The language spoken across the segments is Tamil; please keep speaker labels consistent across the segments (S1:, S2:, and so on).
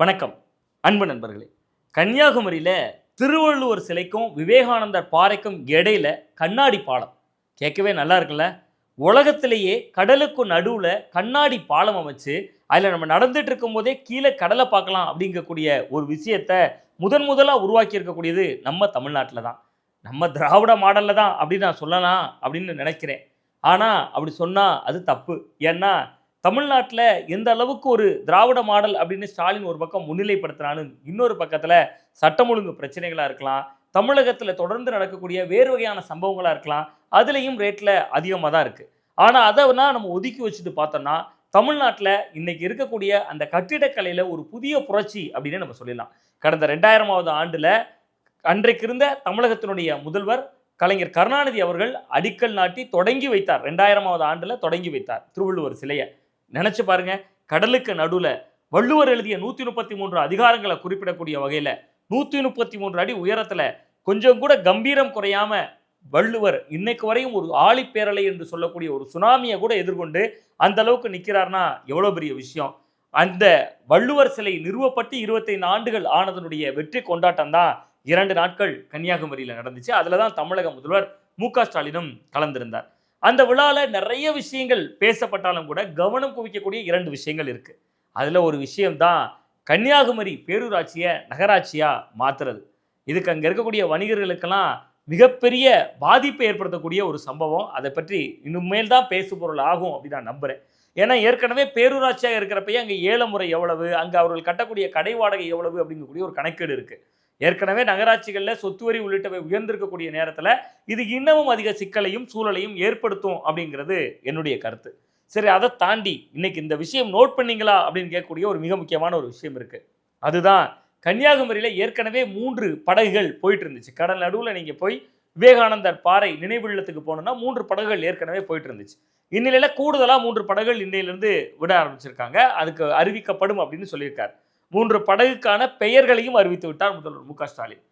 S1: வணக்கம். அன்பு நண்பர்களே கன்னியாகுமரியில் திருவள்ளுவர் சிலைக்கும் விவேகானந்தர் பாறைக்கும் இடையில கண்ணாடி பாலம். கேட்கவே நல்லா இருக்குல்ல? உலகத்திலேயே கடலுக்கு நடுவில் கண்ணாடி பாலம் அமைச்சு அதில் நம்ம நடந்துட்டு இருக்கும்போதே கீழே கடலை பார்க்கலாம் அப்படிங்கக்கூடிய ஒரு விஷயத்த முதன் முதலாக உருவாக்கி இருக்கக்கூடியது நம்ம தமிழ்நாட்டில் தான். நம்ம திராவிட மாடலில் தான் அப்படின்னு நான் சொல்லலாம் அப்படின்னு நினைக்கிறேன். ஆனால் அப்படி சொன்னால் அது தப்பு. ஏன்னா தமிழ்நாட்டில் எந்த அளவுக்கு ஒரு திராவிட மாடல் அப்படின்னு ஸ்டாலின் ஒரு பக்கம் முன்னிலைப்படுத்தினாலும் இன்னொரு பக்கத்தில் சட்டம் ஒழுங்கு பிரச்சனைகளாக இருக்கலாம் தமிழகத்தில் தொடர்ந்து நடக்கக்கூடிய வேறு வகையான சம்பவங்களாக இருக்கலாம் அதுலேயும் ரேட்டில் அதிகமாக தான் இருக்குது ஆனால் அதை நம்ம ஒதுக்கி வச்சுட்டு பார்த்தோம்னா தமிழ்நாட்டில் இன்றைக்கி இருக்கக்கூடிய அந்த கட்டிடக்கலையில் ஒரு புதிய புரட்சி அப்படின்னு நம்ம சொல்லலாம் கடந்த ரெண்டாயிரமாவது ஆண்டில் அன்றைக்கு இருந்த தமிழகத்தினுடைய முதல்வர் கலைஞர் கருணாநிதி அவர்கள் அடிக்கல் நாட்டி தொடங்கி வைத்தார். ரெண்டாயிரமாவது ஆண்டில் தொடங்கி வைத்தார் திருவள்ளுவர் சிலையை. நினச்சி பாருங்க கடலுக்கு நடுவில் வள்ளுவர் எழுதிய நூற்றி முப்பத்தி மூன்று அதிகாரங்களை குறிப்பிடக்கூடிய வகையில் நூற்றி முப்பத்தி மூன்று அடி உயரத்தில் கொஞ்சம் கூட கம்பீரம் குறையாம வள்ளுவர் இன்னைக்கு வரையும் ஒரு ஆழிப்பேரலை என்று சொல்லக்கூடிய ஒரு சுனாமியை கூட எதிர்கொண்டு அந்த அளவுக்கு நிற்கிறார்னா எவ்வளோ பெரிய விஷயம். அந்த வள்ளுவர் சிலை நிறுவப்பட்டு இருபத்தைந்து ஆண்டுகள் ஆனதனுடைய வெற்றி கொண்டாட்டம் தான் இரண்டு நாட்கள் கன்னியாகுமரியில் நடந்துச்சு. அதில் தான் தமிழக முதல்வர் மு க ஸ்டாலினும் கலந்திருந்தார். அந்த விழாவில் நிறைய விஷயங்கள் பேசப்பட்டாலும் கூட கவனம் குவிக்கக்கூடிய இரண்டு விஷயங்கள் இருக்குது அதில் ஒரு விஷயம்தான் கன்னியாகுமரி பேரூராட்சியை நகராட்சியாக மாத்துறது. இதுக்கு அங்கே இருக்கக்கூடிய வணிகர்களுக்கெல்லாம் மிகப்பெரிய பாதிப்பை ஏற்படுத்தக்கூடிய ஒரு சம்பவம். அதை பற்றி இனிமேல் தான் பேசுபொருள் ஆகும் அப்படின்னு நான் நம்புகிறேன் ஏன்னா ஏற்கனவே பேரூராட்சியாக இருக்கிறப்பயே அங்கே ஏல முறை எவ்வளவு அங்கே அவர்கள் கட்டக்கூடிய கடை வாடகை எவ்வளவு அப்படிங்கக்கூடிய ஒரு கணக்கீடு இருக்குது ஏற்கனவே நகராட்சிகளில் சொத்து வரி உள்ளிட்டவை உயர்ந்திருக்கக்கூடிய நேரத்தில் இது இன்னமும் அதிக சிக்கலையும் சூழலையும் ஏற்படுத்தும் அப்படிங்கிறது என்னுடைய கருத்து. சரி அதை தாண்டி இன்னைக்கு இந்த விஷயம் நோட் பண்ணீங்களா அப்படின்னு கேட்கக்கூடிய ஒரு மிக முக்கியமான ஒரு விஷயம் இருக்குது அதுதான் கன்னியாகுமரியில் ஏற்கனவே மூன்று படகுகள் போயிட்டு இருந்துச்சு. கடல் நடுவில் நீங்கள் போய் விவேகானந்தர் பாறை நினைவுள்ளத்துக்கு போகணுன்னா மூன்று படகுகள் ஏற்கனவே போயிட்டு இருந்துச்சு. இந்நிலையில் கூடுதலாக மூன்று படகுகள் இன்னையிலேருந்து விட ஆரம்பிச்சிருக்காங்க. அதுக்கு அறிவிக்கப்படும் அப்படின்னு சொல்லியிருக்காரு. மூன்று படகுக்கான பெயர்களையும் அறிவித்து விட்டார் முதல்வர் மு ஸ்டாலின்.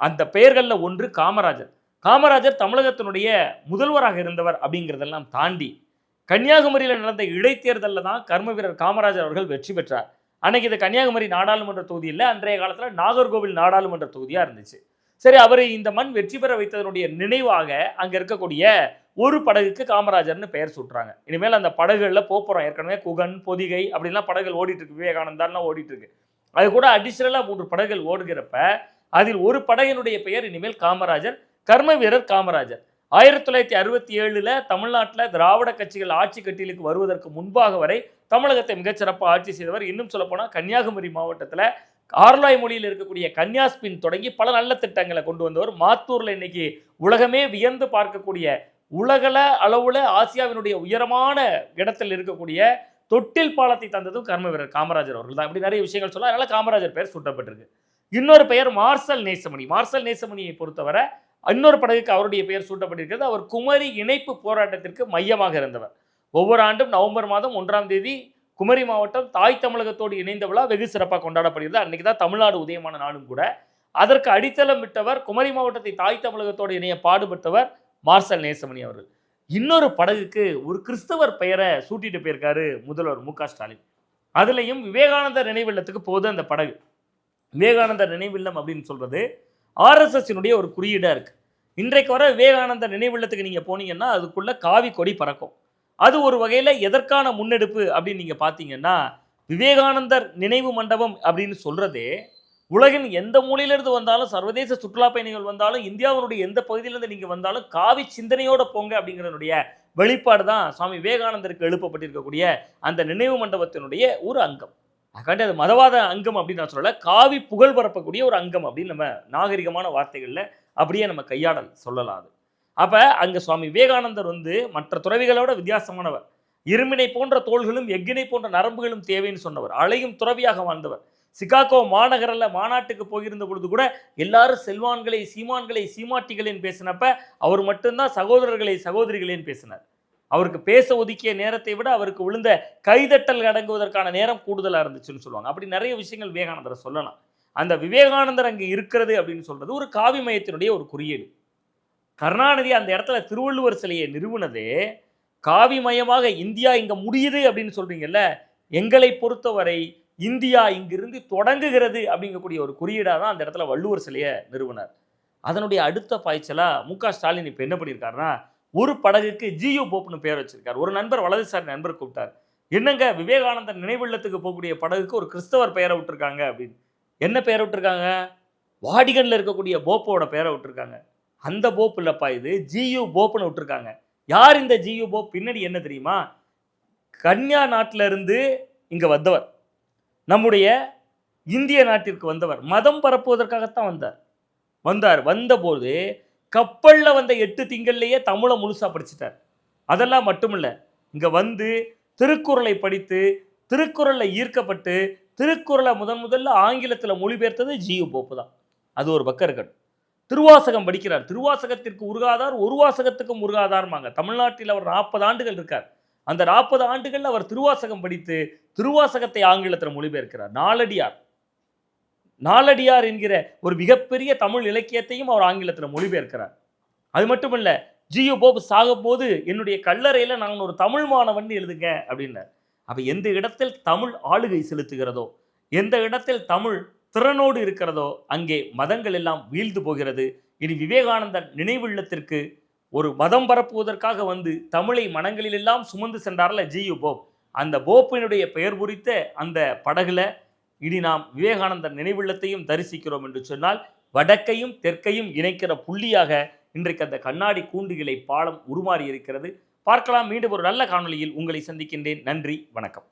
S1: அந்த பெயர்களில் ஒன்று காமராஜர். காமராஜர் தமிழகத்தினுடைய முதல்வராக இருந்தவர் அப்படிங்கிறதெல்லாம் தாண்டி கன்னியாகுமரியில் நடந்த இடைத்தேர்தலில் தான் கர்ம வீரர் காமராஜர் அவர்கள் வெற்றி பெற்றார். அன்னைக்கு இது கன்னியாகுமரி நாடாளுமன்ற தொகுதி இல்லை அன்றைய காலத்தில் நாகர்கோவில் நாடாளுமன்ற தொகுதியாக இருந்துச்சு. சரி அவரை இந்த மண் வெற்றி பெற வைத்ததனுடைய நினைவாக அங்கே இருக்கக்கூடிய ஒரு படகுக்கு காமராஜர்னு பெயர் சுட்டுறாங்க. இனிமேல் அந்த படகுகளில் போகிறோம் ஏற்கனவே குகன் பொதிகை அப்படிலாம் படகுகள் ஓடிட்டுருக்கு. விவேகானந்தாலாம் ஓடிட்டு அது கூட அடிஷ்னலாக மூன்று படகுகள் ஓடுகிறப்ப அதில் ஒரு படகினுடைய பெயர் இனிமேல் காமராஜர் கர்ம வீரர் காமராஜர். ஆயிரத்தி தொள்ளாயிரத்தி அறுபத்தி ஏழில் தமிழ்நாட்டில் திராவிட கட்சிகள் ஆட்சி கட்டிலுக்கு வருவதற்கு முன்பாக வரை தமிழகத்தை மிகச்சிறப்பாக ஆட்சி செய்தவர் இன்னும் சொல்லப்போனால் கன்னியாகுமரி மாவட்டத்தில் ஆர்லாய் மொழியில் இருக்கக்கூடிய கன்னியாஸ்பின் தொடங்கி பல நல்ல திட்டங்களை கொண்டு வந்தவர். மாத்தூரில் இன்னைக்கு உலகமே வியந்து பார்க்கக்கூடிய உலகள அளவில் ஆசியாவினுடைய உயரமான இடத்தில் இருக்கக்கூடிய தொட்டில் பாலத்தை தந்ததும் கர்ம வீரர் காமராஜர் அவர்கள் தான் இப்படி நிறைய விஷயங்கள் சொல்ல அதனால காமராஜர் பெயர் சூட்டப்பட்டிருக்கு. இன்னொரு பெயர் மார்சல் நேசமணி. மார்சல் நேசமணியை பொறுத்தவரை இன்னொரு படகுக்கு அவருடைய பெயர் சூட்டப்பட்டிருக்கிறது. அவர் குமரி இணைப்பு போராட்டத்திற்கு மையமாக இருந்தவர். ஒவ்வொரு ஆண்டும் நவம்பர் மாதம் ஒன்றாம் தேதி குமரி மாவட்டம் தாய் தமிழகத்தோடு இணைந்த விழா வெகு சிறப்பாக கொண்டாடப்படுகிறது. அன்னைக்கு தான் தமிழ்நாடு உதயமான நாளும் கூட. அதற்கு அடித்தளம் விட்டவர் குமரி மாவட்டத்தை தாய் தமிழகத்தோடு இணைய பாடுபட்டவர் மார்சல் நேசமணி அவர்கள். இன்னொரு படகுக்கு ஒரு கிறிஸ்தவர் பெயரை சூட்டிட்டு போயிருக்காரு முதல்வர் மு க ஸ்டாலின். அதுலேயும் விவேகானந்தர் நினைவில்லத்துக்கு போகுது அந்த படகு. விவேகானந்தர் நினைவில்லம் அப்படின்னு சொல்றது ஆர்எஸ்எஸ்னுடைய ஒரு குறியீடாக இருக்கு. இன்றைக்கு வர விவேகானந்தர் நினைவில்லத்துக்கு நீங்கள் போனீங்கன்னா அதுக்குள்ளே காவி கொடி பறக்கும். அது ஒரு வகையில் எதற்கான முன்னெடுப்பு அப்படின்னு நீங்கள் பார்த்தீங்கன்னா விவேகானந்தர் நினைவு மண்டபம் அப்படின்னு சொல்கிறதே உலகின் எந்த மூலையிலிருந்து வந்தாலும் சர்வதேச சுற்றுலா பயணிகள் வந்தாலும் இந்தியாவினுடைய எந்த பகுதியிலிருந்து நீங்கள் வந்தாலும் காவி சிந்தனையோட போங்க அப்படிங்கிறனுடைய வெளிப்பாடு தான் சுவாமி விவேகானந்தருக்கு எழுப்பப்பட்டிருக்கக்கூடிய அந்த நினைவு மண்டபத்தினுடைய ஒரு அங்கம். அதுக்காண்டி அது மதவாத அங்கம் அப்படின்னு நான் சொல்லலை காவி புகழ் பரப்பக்கூடிய ஒரு அங்கம் அப்படின்னு நம்ம நாகரிகமான வார்த்தைகளில் அப்படியே நம்ம கையாடல் சொல்லலாம் அது. அப்போ அங்கே சுவாமி விவேகானந்தர் வந்து மற்ற துறவிகளோட வித்தியாசமானவர். இருமினை போன்ற தோள்களும் எஃகினை போன்ற நரம்புகளும் தேவைன்னு சொன்னவர். அலையும் துறவியாக வாழ்ந்தவர். சிகாகோ மாநகரில் மாநாட்டுக்கு போயிருந்த பொழுது கூட எல்லாரும் செல்வான்களை சீமான்களை சீமாட்டிகளின் பேசினப்ப அவர் மட்டும்தான் சகோதரர்களை சகோதரிகளின் பேசினார். அவருக்கு பேச ஒதுக்கிய நேரத்தை விட அவருக்கு விழுந்த கைதட்டல் அடங்குவதற்கான நேரம் கூடுதலாக இருந்துச்சுன்னு சொல்லுவாங்க. அப்படி நிறைய விஷயங்கள் விவேகானந்தரை சொல்லலாம். அந்த விவேகானந்தர் அங்கே இருக்கிறது அப்படின்னு சொல்கிறது ஒரு காவி மையத்தினுடைய ஒரு குறியீடு. கருணாநிதி அந்த இடத்துல திருவள்ளுவர் சிலையை நிறுவனதே காவி மயமாக இந்தியா இங்கே முடியுது அப்படின்னு சொல்கிறீங்கல்ல எங்களை பொறுத்தவரை இந்தியா இங்கிருந்து தொடங்குகிறது அப்படிங்கக்கூடிய ஒரு குறியீடாக தான் அந்த இடத்துல வள்ளுவர் சிலையை நிறுவனர். அதனுடைய அடுத்த பாய்ச்சலா மு க ஸ்டாலின் இப்போ என்ன பண்ணியிருக்காருன்னா ஒரு படகுக்கு ஜியோ போப்னு பேர் வச்சிருக்கார். ஒரு நண்பர் வலதுசாரி நண்பர் கூப்பிட்டார். என்னங்க விவேகானந்தர் நினைவில்லத்துக்கு போகக்கூடிய படகுக்கு ஒரு கிறிஸ்தவர் பெயரை விட்டுருக்காங்க அப்படின்னு. என்ன பெயரை விட்டுருக்காங்க? வாடிகனில் இருக்கக்கூடிய போப்போட பெயரை விட்டுருக்காங்க. அந்த போப் இல்லைப்பா இது ஜியு போப்னு விட்டுருக்காங்க. யார் இந்த ஜியு போப்? பின்னாடி என்ன தெரியுமா? கன்யா நாட்டில இருந்து வந்தவர். நம்முடைய இந்திய நாட்டிற்கு வந்தவர் மதம் பரப்புவதற்காகத்தான் வந்தார். வந்தார். வந்தபோது கப்பலில் வந்த எட்டு திங்கள்லேயே தமிழை முழுசா படிச்சிட்டார். அதெல்லாம் மட்டுமில்ல இங்கே வந்து திருக்குறளை படித்து திருக்குறளில் ஈர்க்கப்பட்டு திருக்குறளை முதன் முதல்ல ஆங்கிலத்தில் மொழிபெயர்த்தது ஜியு போப்பு தான். அது ஒரு பக்கம் இருக்கட்டும் திருவாசகம் படிக்கிறார். திருவாசகத்திற்கு உருகாதார் ஒரு வாசகத்துக்கும் உருகாதார்மாங்க தமிழ்நாட்டில் அவர் நாற்பது ஆண்டுகள் இருக்கார். அந்த நாற்பது ஆண்டுகள் அவர் திருவாசகம் படித்து திருவாசகத்தை ஆங்கிலத்தில் மொழிபெயர்க்கிறார். நாலடியார் நாலடியார் என்கிற ஒரு மிகப்பெரிய தமிழ் இலக்கியத்தையும் அவர் ஆங்கிலத்தில் மொழிபெயர்க்கிறார். அது மட்டுமல்ல ஜியோ போப் சாகும்போது என்னுடைய கல்லறையில் நான் ஒரு தமிழ் மாணவன் எழுதுங்க அப்படின்னார். அப்போ எந்த இடத்தில் தமிழ் ஆளுகை செலுத்துகிறதோ எந்த இடத்தில் தமிழ் திறனோடு இருக்கிறதோ அங்கே மதங்கள் எல்லாம் வீழ்ந்து போகிறது. இனி விவேகானந்தர் நினைவுள்ளத்திற்கு ஒரு மதம் பரப்புவதற்காக வந்து தமிழை மனங்களிலெல்லாம் சுமந்து சென்றார்ல ஜியு போப். அந்த போப்பினுடைய பெயர் குறித்த அந்த படகுல இனி நாம் விவேகானந்தர் நினைவில்லத்தையும் தரிசிக்கிறோம் என்று சொன்னால் வடக்கையும் தெற்கையும் இணைக்கிற புள்ளியாக இன்றைக்கு அந்த கண்ணாடி கூண்டுகளை பாலம் உருமாறி இருக்கிறது பார்க்கலாம் மீண்டும் ஒரு நல்ல காணொலியில் உங்களை சந்திக்கின்றேன். நன்றி வணக்கம்.